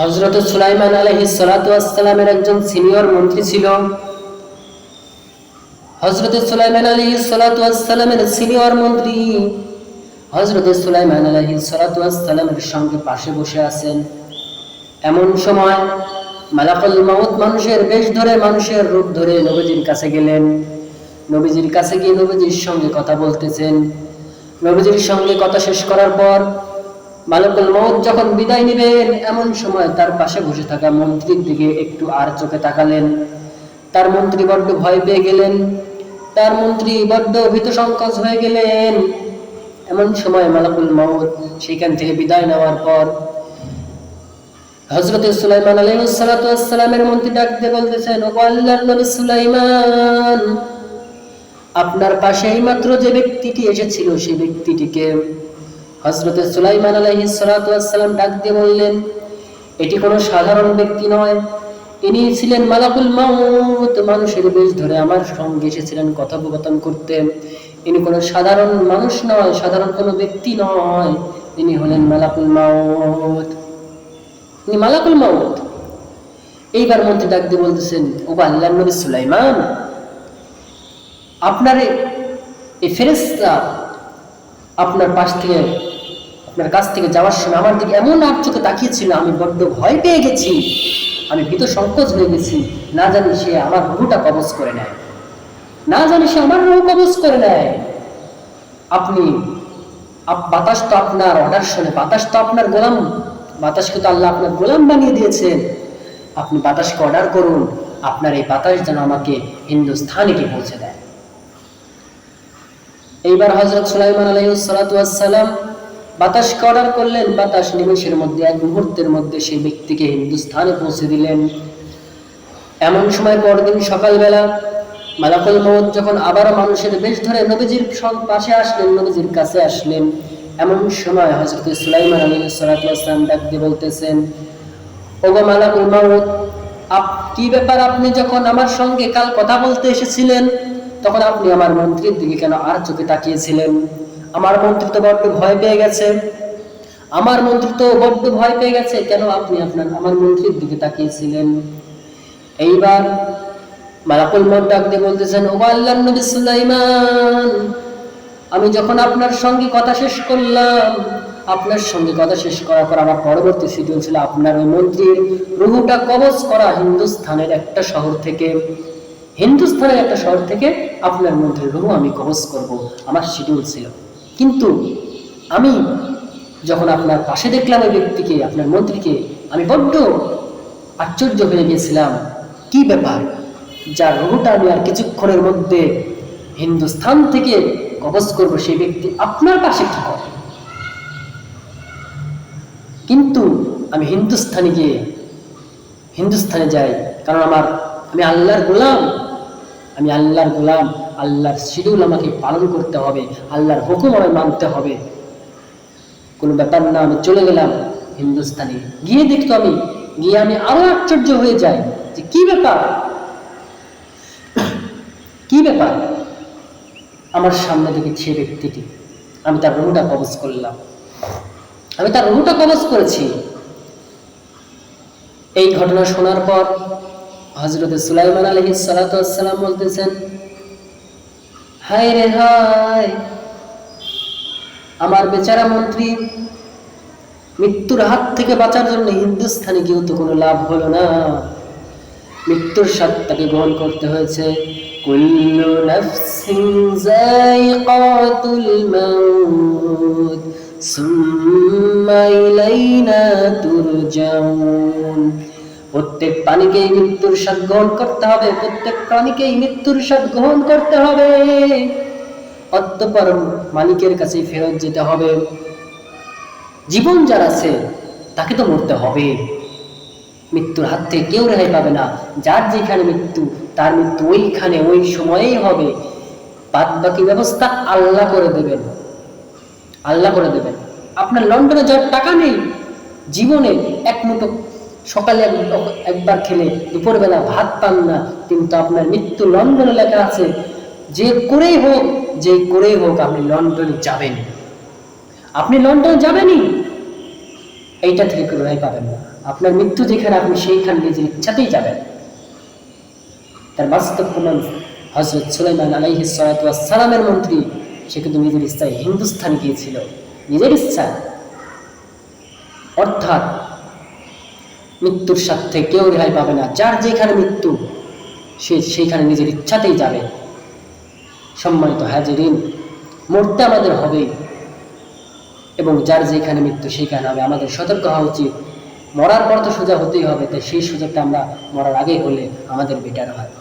হজরত সুলাইমান আলহি সালাতামের একজন সিনিয়র মন্ত্রী ছিল। হজরত সুলাইমান আলহি সালাতামের সিনিয়র মন্ত্রী হজরত সুলাইমান আলহি সালাতামের সঙ্গে পাশে বসে আছেন। এমন সময় মালাকুল মাউত মানুষের বেশ ধরে মানুষের রূপ ধরে নবীজির কাছে গেলেন। নবীজির কাছে গিয়ে নবীজির সঙ্গে কথা বলতেছেন। নবীজির সঙ্গে কথা শেষ করার পর মালাকুল মৌত যখন বিদায় নেবেন, এমন সময় তার পাশে বসে থাকা মন্ত্রীর দিকে একটু আর চোখে তাকালেন। তার মন্ত্রী বড্ড ভয় পেয়ে গেলেন। তার মন্ত্রী বড্ড ভীত সংকোচ হয়ে গেলেন। এমন সময় মালাকুল মৌত সেখান থেকে বিদায় নেওয়ার পর হজরত সুলাইমান আলাইহিসসালামের মন্ত্রী ডাক দিয়ে বলতেছেন সুলাইমান, আপনার পাশে মাত্র যে ব্যক্তিটি এসেছিল, সেই ব্যক্তিটিকে হজরত সুলাইমান আলাইহিসসালাম ডাক দিয়ে বললেন, এটি কোনো সাধারণ ব্যক্তি নয়। ইনি ছিলেন মালাকুল মাউত। মানুষের বেশ ধরে আমার সঙ্গে এসেছিলেন কথোপকথন করতে। ইনি কোনো সাধারণ মানুষ নয়, সাধারণ কোনো ব্যক্তি নয়। তিনি হলেন মালাকুল মাউত। তিনি মালাকুল মাউত। এইবার মন্ত্রী ডাক দিয়ে বলতেছেন, ও আল্লাহ নবী সুলাইমান, আপনার এই ফেরেস্তা আপনার পাশ থেকে আপনার কাছ থেকে যাওয়ার সময় আমার দিকে এমন আর চোখে তাকিয়েছিল, আমি বড্ড ভয় পেয়ে গেছি। আমি ভীত সংকোচ হয়ে গেছি। না জানি সে আমার রুহুটা কবজ করে নেয়। না জানি সে আমার রুহু কবজ করে নেয়। আপনি, আপ- বাতাস তো আপনার অর্ডার শোনে, বাতাস তো আপনার গোলাম। বাতাসকে তো আল্লাহ আপনার গোলাম বানিয়ে দিয়েছেন। আপনি বাতাসকে অর্ডার করুন। আপনার এই বাতাস যেন আমাকে হিন্দুস্থানে গিয়ে পৌঁছে দেয়। এইবার হজরত সুলাইমান আলাইসালাম বাতাসকে অর্ডার করলেন, বাতাস নিমেষের মধ্যে, এক মুহূর্তের মধ্যে সেই ব্যক্তিকে হিন্দুস্থানে পৌঁছে দিলেন। এমন সময় পরদিন সকালবেলা মালাকুল মৌত যখন আবার মানুষের বেশ ধরে নবীজির পাশে আসলেন, নবীজির কাছে আসলেন, এমন সময় হজরত সুলাইমান আলী সালাতাম ডাক দিয়ে বলতেছেন, ওগো মালাকুল মাউত, আপ কি ব্যাপার আপনি যখন আমার সঙ্গে কাল কথা বলতে এসেছিলেন, তখন আপনি আমার মন্ত্রীর দিকে কেন আর চোখে তাকিয়েছিলেন? আমার মন্ত্রী তো বড্ড ভয় পেয়ে গেছে। আমার মন্ত্রী তো বড্ড ভয় পেয়ে গেছে। কেন আপনি আপনার, আমার মন্ত্রীর দিকে তাকিয়েছিলেন? এইবার মালাকুল মত ডাক দিয়ে বলতেছেন ও আল্লাহ নবী সুলাইমান, আমি যখন আপনার সঙ্গে কথা শেষ করলাম, আপনার সঙ্গে কথা শেষ করার পর আমার পরবর্তী শিডিউল ছিল আপনার ওই মন্ত্রীর রুহুটা কবজ করা হিন্দুস্থানের একটা শহর থেকে। হিন্দুস্থানের একটা শহর থেকে আপনার মন্ত্রীর রুহু আমি কবজ করব। আমার শিডিউল ছিল। কিন্তু আমি যখন আপনার পাশে দেখলাম ওই ব্যক্তিকে, আপনার মন্ত্রীকে, আমি বড্ড আশ্চর্য হয়ে গিয়েছিলাম কি ব্যাপার? যার রুহুটা আমি আর কিছুক্ষণের মধ্যে হিন্দুস্থান থেকে কবজ করব, সেই ব্যক্তি আপনার পাশে কি করে? কিন্তু আমি হিন্দুস্থানে গিয়ে, হিন্দুস্থানে যাই, কারণ আমার, আমি আল্লাহর গোলাম, আমি আল্লাহর গোলাম। আল্লাহর শিডিউল আমাকে পালন করতে হবে, আল্লাহর হুকুম আমায় মানতে হবে। কোনো ব্যাপার না, আমি চলে গেলাম হিন্দুস্তানে। গিয়ে দেখতো আমি, গিয়ে আমি আরও আশ্চর্য হয়ে যাই যে কি ব্যাপার? কি ব্যাপার? আমার সামনে দেখি সে ব্যক্তিটি, আমি তার রুহুটা কবজ করলাম। আমি তার রুহুটা কবজ করেছি। এই ঘটনা শোনার পর হজরত সুলাইমান আলহি সালাতাম বলতেছেন হায় রে হায়। আমার বেচারা মন্ত্রী, মৃত্যুর হাত থেকে বাঁচার জন্য হিন্দুস্থানে গিয়েও তো কোনো লাভ হলো না। মৃত্যুর স্বাদ তাকে গ্রহণ করতে হয়েছে। কুল্লু নাফসিন যায়িকাতুল প্রত্যেক প্রাণীকেই মৃত্যুর স্বাদ গ্রহণ করতে হবে, প্রত্যেক প্রাণীকেই মৃত্যুর স্বাদ গ্রহণ করতে হবে। অতঃপর মালিকের কাছে ফেরত যেতে হবে। জীবন যার আছে, তাকে তো মরতে হবে। মৃত্যুর হাত থেকে কেউ রেহাই পাবে না। যার যেখানে মৃত্যু, তার মৃত্যু ওইখানে, ওই সময়েই হবে। বাদ বাকি ব্যবস্থা আল্লাহ করে দেবেন। আল্লাহ করে দেবেন। আপনার লন্ডনে যাওয়ার টাকা নেই। জীবনে এক মুঠো সকালে এক- একবার খেলে দুপুরবেলা ভাত পান না, কিন্তু আপনার মৃত্যু লন্ডনে লেখা আছে, যে করেই হোক, যে করেই হোক আপনি লন্ডনে যাবেন। আপনি লন্ডন যাবেনই? এইটা থেকে রেহাই পাবেন না। আপনার মৃত্যু যেখানে, আপনি সেইখানে নিজের ইচ্ছাতেই যাবেন। তার বাস্তব প্রমাণ হজরত সুলাইমান আলাইহি সালামের মন্ত্রী, সে কিন্তু নিজের ইচ্ছায় হিন্দুস্থান গিয়েছিল। নিজের ইচ্ছা। অর্থাৎ মৃত্যুর সাথে কেউ রেহাই পাবে না। যার যেখানে মৃত্যু, সে সেইখানে নিজের ইচ্ছাতেই যাবে। সম্মানিত হাজিরিন মরতে আমাদের হবেই এবং যার যেখানে মৃত্যু, সেইখানে হবে। আমাদের সতর্ক হওয়া উচিত। মরার পর তো সোজা হতেই হবে, তাই সেই সুযোগটা আমরা মরার আগে হলে আমাদের বেটার হয়।